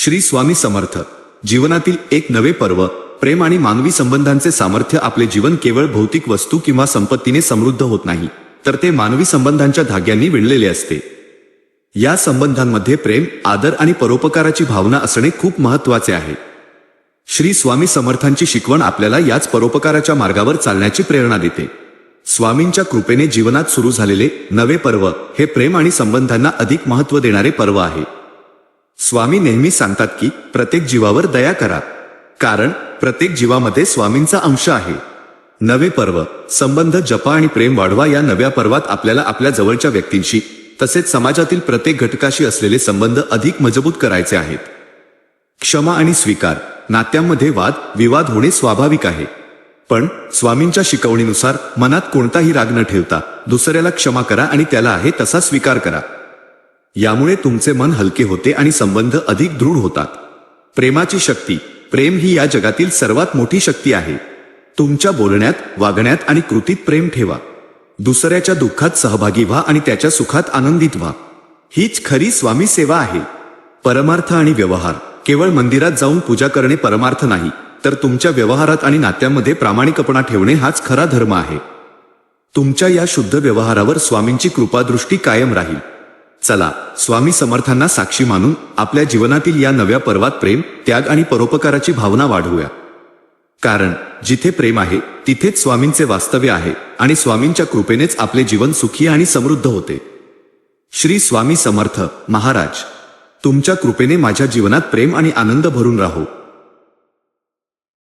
श्री स्वामी समर्थ. जीवनातील एक नवे पर्व प्रेम आणि मानवी संबंधांचे सामर्थ्य आपले जीवन केवळ भौतिक वस्तू किंवा संपत्तीने समृद्ध होत नाही तर ते मानवी संबंधांच्या धाग्यांनी विणलेले असते. या संबंधांमध्ये प्रेम आदर आणि परोपकाराची भावना असणे खूप महत्त्वाचे आहे. श्री स्वामी समर्थांची शिकवण आपल्याला याच परोपकाराच्या मार्गावर चालण्याची प्रेरणा देते. स्वामींच्या कृपेने जीवनात सुरू झालेले नवे पर्व हे प्रेम आणि संबंधांना अधिक महत्त्व देणारे पर्व आहे. स्वामी नेहमी सांगतात की प्रत्येक जीवावर दया करा. कारण प्रत्येक जीवामध्ये स्वामींचा अंश आहे. नवे पर्व संबंध जपा आणि प्रेम वाढवा या नव्या पर्वात आपल्याला आपल्या जवळच्या व्यक्तींशी तसेच समाजातील प्रत्येक घटकाशी असलेले संबंध अधिक मजबूत करायचे आहेत. क्षमा आणि स्वीकार नात्यांमध्ये वाद विवाद होणे स्वाभाविक आहे. पण स्वामींच्या शिकवणीनुसार मनात कोणताही राग न ठेवता दुसऱ्याला क्षमा करा आणि त्याला आहे तसा स्वीकार करा. यामुळे तुमचे मन हलके होते आणि संबंध अधिक दृढ होतात. प्रेमाची शक्ती प्रेम ही या जगातील सर्वात मोठी शक्ती आहे. तुमच्या बोलण्यात वागण्यात आणि कृतीत प्रेम ठेवा. दुसऱ्याच्या दुःखात सहभागी व्हा आणि त्याच्या सुखात आनंदित व्हा. हीच खरी स्वामी सेवा आहे. परमार्थ आणि व्यवहार केवळ मंदिरात जाऊन पूजा करणे परमार्थ नाही तर तुमच्या व्यवहारात आणि नात्यामध्ये प्रामाणिकपणा ठेवणे हाच खरा धर्म आहे. तुमच्या या शुद्ध व्यवहारावर स्वामींची कृपादृष्टी कायम राहील. चला स्वामी समर्थांना साक्षी मानून आपल्या जीवनातील या नव्या पर्वात प्रेम त्याग आणि परोपकाराची भावना वाढवूया. कारण जिथे प्रेम आहे तिथेच स्वामींचे वास्तव्य आहे आणि स्वामींच्या कृपेनेच आपले जीवन सुखी आणि समृद्ध होते. श्री स्वामी समर्थ महाराज तुमच्या कृपेने माझ्या जीवनात प्रेम आणि आनंद भरून राहो.